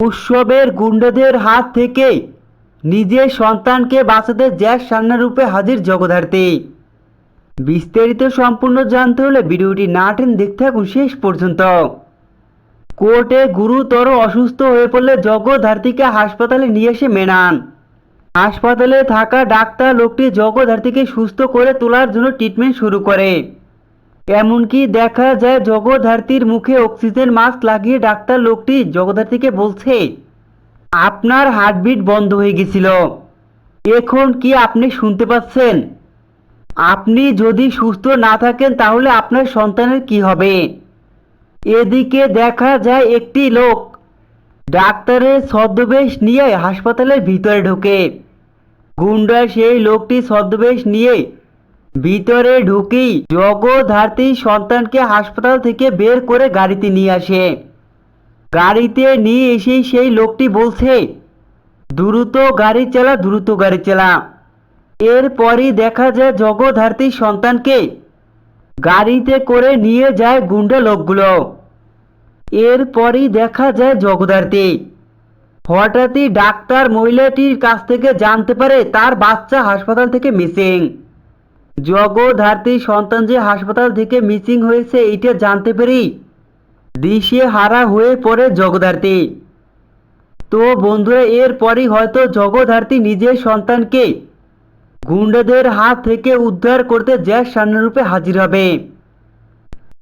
উৎসবের গুন্ডাদের হাত থেকে নিজের সন্তানকে বাঁচাতে জ্যাক সান্নারূপে হাজির জগদ্ধার্থী বিস্তারিত সম্পূর্ণ জানতে হলে ভিডিওটি না টেন দেখতে থাকুন শেষ পর্যন্ত। কোর্টে গুরুতর অসুস্থ হয়ে পড়লে জগদ্ধার্থীকে হাসপাতালে নিয়ে এসে মেনান। হাসপাতালে থাকা ডাক্তার লোকটি জগদ্ধার্থীকে সুস্থ করে তোলার জন্য ট্রিটমেন্ট শুরু করে। এমনকি দেখা যায় জগদ্ধার্থীর মুখে অক্সিজেন মাস্ক লাগিয়ে ডাক্তার লোকটি জগদ্ধার্থীকে বলছে, আপনার হার্টবিট বন্ধ হয়ে গেছিল। এখন কি আপনি শুনতে পাচ্ছেন? আপনি যদি সুস্থ না থাকেন তাহলে আপনার সন্তানের কি হবে? এদিকে দেখা যায় একটি লোক ডাক্তারের ছদ্মবেশ নিয়ে হাসপাতালের ভিতরে ঢোকে। গুন্ডা সেই লোকটি ছদ্মবেশ নিয়ে ভিতরে ঢুকেই জগধার্তী সন্তানকে হাসপাতাল থেকে বের করে গাড়িতে নিয়ে আসে। গাড়িতে নিয়ে এসেই সেই লোকটি বলছে, দ্রুত গাড়ি চালা, দ্রুত গাড়ি চালা। এরপরই দেখা যায় জগধার্তী সন্তানকে গাড়িতে করে নিয়ে যায় গুন্ডা লোকগুলো। এরপরই দেখা যায় জগদ্ধার্তী হঠাৎই ডাক্তার মহিলাটির কাছ থেকে জানতে পারে তার বাচ্চা হাসপাতাল থেকে মিসিং। জগদ্ধার্তী সন্তান যে হাসপাতাল থেকে মিসিং হয়েছে এটা জানতে পেরেই দিশে হারা হয়ে পড়ে জগদ্ধার্তী তো বন্ধুরা, এরপরই হয়তো জগধার্তি নিজের সন্তানকে গুন্ডাদের হাত থেকে উদ্ধার করতে জ্যাক রূপে হাজির হবে।